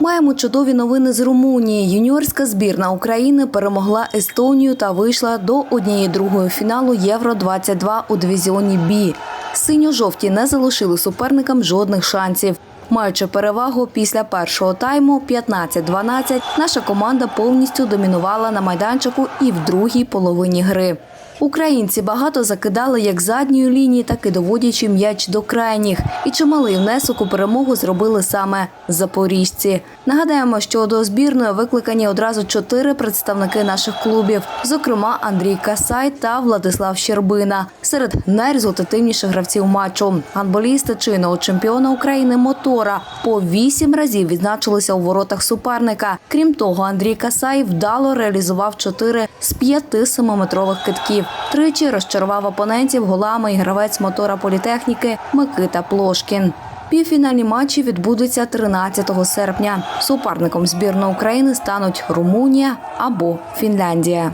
Маємо чудові новини з Румунії. Юніорська збірна України перемогла Естонію та вийшла до однієї другої фіналу Євро 22 у дивізіоні Бі. Синьо-жовті не залишили суперникам жодних шансів. Маючи перевагу після першого тайму 15-12, наша команда повністю домінувала на майданчику і в другій половині гри. Українці багато закидали як задньої лінії, так і доводячи м'яч до крайніх. І чималий внесок у перемогу зробили саме запоріжці. Нагадаємо, що до збірної викликані одразу чотири представники наших клубів, зокрема Андрій Касай та Владислав Щербина. Серед найрезультативніших гравців матчу гандболісти чинного чемпіона України Мотора по вісім разів відзначилися у воротах суперника. Крім того, Андрій Касай вдало реалізував чотири з п'яти семиметрових китків. Тричі розчарував опонентів голами і гравець мотора політехніки Микита Плошкін. Півфінальні матчі відбудуться 13 серпня. Суперником збірної України стануть Румунія або Фінляндія.